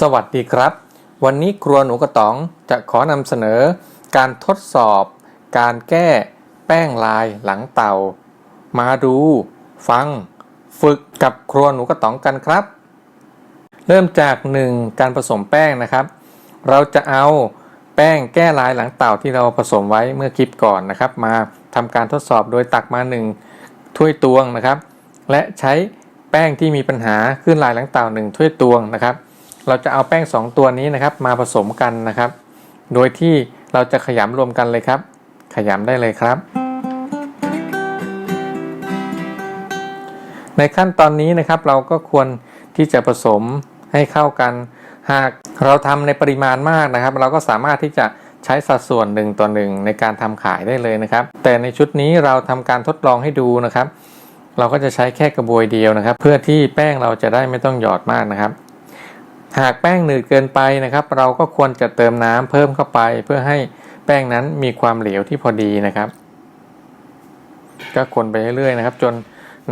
สวัสดีครับ วันนี้ครัวหนูกระต๋องจะขอนำเสนอ การทดสอบ การแก้แป้งลายหลังเต่ามาดู ฟัง ฝึกกับครัวหนูกระต๋องกันครับ เริ่มจาก 1. การผสมแป้งนะครับ เราจะเอาแป้งแก้ลายหลังเต่าที่เราผสมไว้เมื่อคลิปก่อนนะครับ มาทำการทดสอบโดยตักมา 1 ถ้วยตวงนะครับ และใช้แป้งที่มีปัญหาขึ้นลายหลังเต่า1ถ้วยตวงนะครับ เราจะเอาแป้ง 2 ตัวนี้นะครับ มาผสมกันนะครับ โดยที่เราจะขยำรวมกันเลยครับ ขยำได้เลยครับ ในขั้นตอนนี้นะครับเราก็ควรที่จะผสมให้เข้ากัน หากเราทำในปริมาณมากนะครับ เราก็สามารถที่จะใช้สัดส่วนหนึ่งต่อหนึ่งในการทำขายได้เลยนะครับ แต่ในชุดนี้เราทำการทดลองให้ดูนะครับ เราก็จะใช้แค่กระบวยเดียวนะครับ เพื่อที่แป้งเราจะได้ไม่ต้องหยอดมากนะครับ หากแป้งหนืดเกินไปนะครับ เราก็ควรจะเติมน้ำเพิ่มเข้าไป เพื่อให้แป้งนั้นมีความเหลวที่พอดีนะครับ ก็คนไปเรื่อยๆนะครับ จน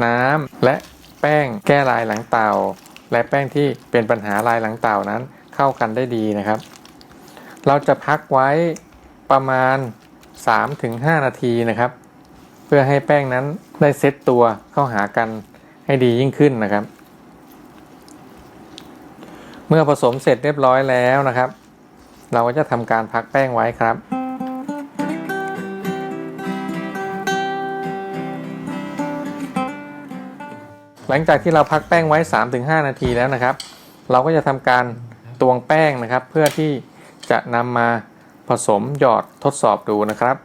น้ำและแป้งแก้ลายหลังเต่า และแป้งที่เป็นปัญหาลายหลังเต่านั้นเข้ากันได้ดีนะครับ เราจะพักไว้ประมาณ 3-5 นาทีนะครับ เพื่อให้แป้งนั้นได้เซตตัวเข้าหากันให้ดียิ่งขึ้นนะครับ มื่อผสมเสร็จเรียบร้อยแล้วนะครับ เราก็จะทำการพักแป้งไว้ครับ หลังจากที่เราพักแป้งไว้ 3-5 นาทีแล้วนะครับ เราก็จะทำการตวงแป้งนะครับ เพื่อที่จะนำมาผสมหยอดทดสอบดูนะครับ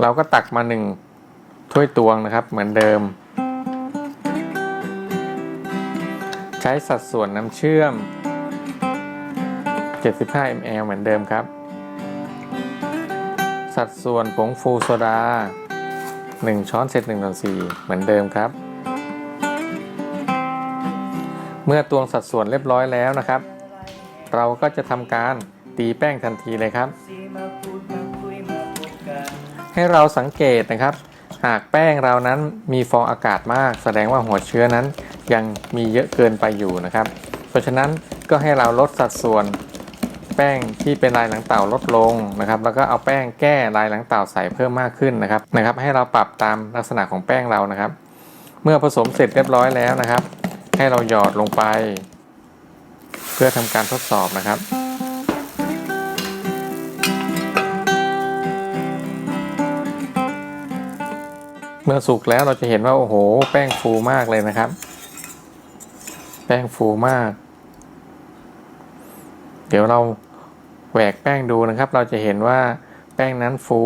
เราก็ตักมา 1 ถ้วยตวงนะครับเหมือนเดิม ช้สัดส่วนน้ำเชื่อม 75 ml เหมือนเดิมครับ สัดส่วนผงฟูโซดา 1 ช้อนเศษ1ต่อ4เหมือนเดิมครับ เมื่อตวงสัดส่วนเรียบร้อยแล้วนะครับ เราก็จะทำการตีแป้งทันทีเลยครับ ให้เราสังเกตนะครับ หากแป้งเรานั้นมีฟองอากาศมาก แสดงว่าหัวเชื้อนั้นยังมีเยอะเกินไปอยู่นะครับ เพราะฉะนั้นก็ให้เราลดสัดส่วนแป้งที่เป็นลายหลังเต่าลดลงนะครับ แล้วก็เอาแป้งแก้ลายหลังเต่าใส่เพิ่มมากขึ้นนะครับนะครับ ให้เราปรับตามลักษณะของแป้งเรานะครับ เมื่อผสมเสร็จเรียบร้อยแล้วนะครับ ให้เราหยอดลงไป เพื่อทำการทดสอบนะครับ เมื่อสุกแล้วเราจะเห็นว่าโอ้โห แป้งฟูมากเลยนะครับ แป้งฟูมาก เดี๋ยวเราแหวกแป้งดูนะครับ เราจะเห็นว่าแป้งนั้นฟู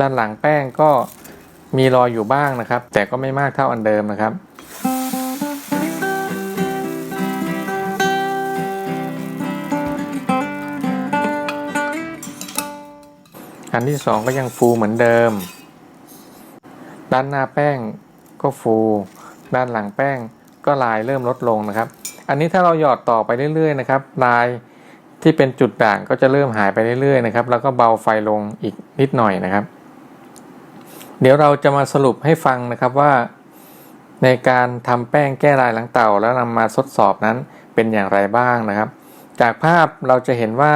ด้านหลังแป้งก็มีรอยอยู่บ้างนะครับ แต่ก็ไม่มากเท่าอันเดิมนะครับอันที่สองก็ยังฟูเหมือนเดิม ด้านหน้าแป้งก็ฟู ด้านหลังแป้งก็ลายเริ่มลดลงนะครับ อันนี้ถ้าเราหยอดต่อไปเรื่อยๆนะครับลายที่เป็นจุดด่างก็จะเริ่มหายไปเรื่อยๆนะครับ แล้วก็เบาไฟลงอีกนิดหน่อยนะครับ เดี๋ยวเราจะมาสรุปให้ฟังนะครับว่า ในการทำแป้งแก้ลายหลังเต่า แล้วนำมาทดสอบนั้นเป็นอย่างไรบ้างนะครับ จากภาพเราจะเห็นว่า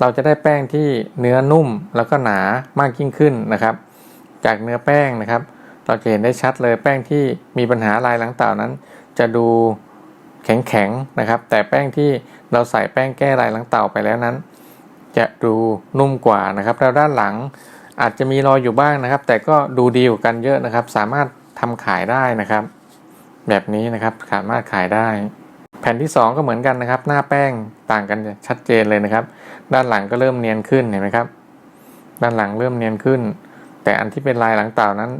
เราจะได้แป้งที่เนื้อนุ่มแล้วก็หนามากยิ่งขึ้นนะครับ จากเนื้อแป้งนะครับ เราจะเห็นได้ชัดเลยแป้งที่มีปัญหาลายหลังเต่านั้น จะดูแข็งๆนะครับ แต่แป้งที่เราใส่แป้งแก้ลายหลังเต่าไปแล้วนั้น จะดูนุ่มกว่านะครับแล้วด้านหลังอาจจะมีรอยอยู่บ้างนะครับ แต่ก็ดูดีกว่ากันเยอะนะครับ สามารถทำขายได้นะครับ แบบนี้นะครับสามารถขายได้ แผ่นที่ 2 ก็เหมือนกันนะครับ หน้าแป้งต่างกันชัดเจนเลยนะครับ ด้านหลังก็เริ่มเนียนขึ้นเห็นไหมครับ ด้านหลังเริ่มเนียนขึ้น แต่อันที่เป็นลายหลังเต่านั้น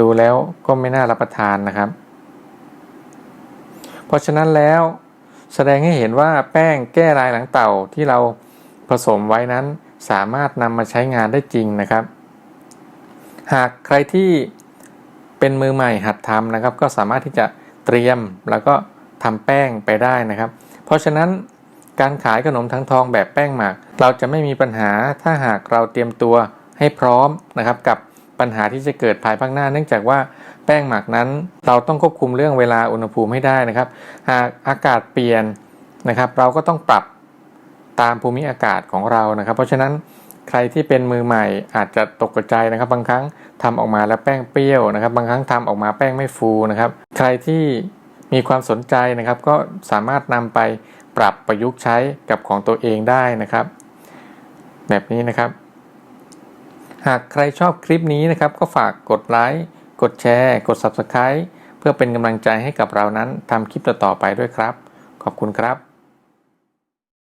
ดูแล้วก็ไม่น่ารับประทานนะครับ เพราะฉะนั้นแล้วแสดงให้เห็นว่าแป้งแก้ลายหลังเต่าที่เราผสมไว้นั้น สามารถนำมาใช้งานได้จริงนะครับ หากใครที่เป็นมือใหม่หัดทำนะครับ ก็สามารถที่จะเตรียมแล้วก็ทำแป้งไปได้นะครับ เพราะฉะนั้นการขายขนมทั้งทองแบบแป้งหมัก เราจะไม่มีปัญหาถ้าหากเราเตรียมตัวให้พร้อมนะครับกับ ปัญหาที่จะเกิดภายภาคหน้า เนื่องจากว่าแป้งหมักนั้น เราต้องควบคุมเรื่องเวลาอุณหภูมิให้ได้นะครับ หากอากาศเปลี่ยนนะครับ เราก็ต้องปรับตามภูมิอากาศของเรานะครับ เพราะฉะนั้นใครที่เป็นมือใหม่อาจจะตกใจนะครับ บางครั้งทำออกมาแล้วแป้งเปรี้ยวนะครับ บางครั้งทำออกมาแป้งไม่ฟูนะครับ ใครที่มีความสนใจนะครับ ก็สามารถนำไปปรับประยุกต์ใช้กับของตัวเองได้นะครับ แบบนี้นะครับ หากใครชอบคลิปนี้นะครับ ก็ฝากกดไลค์ กดแชร์ กด Subscribe เพื่อเป็นกำลังใจให้กับเรานั้นทำคลิปต่อๆไปด้วยครับ ขอบคุณครับ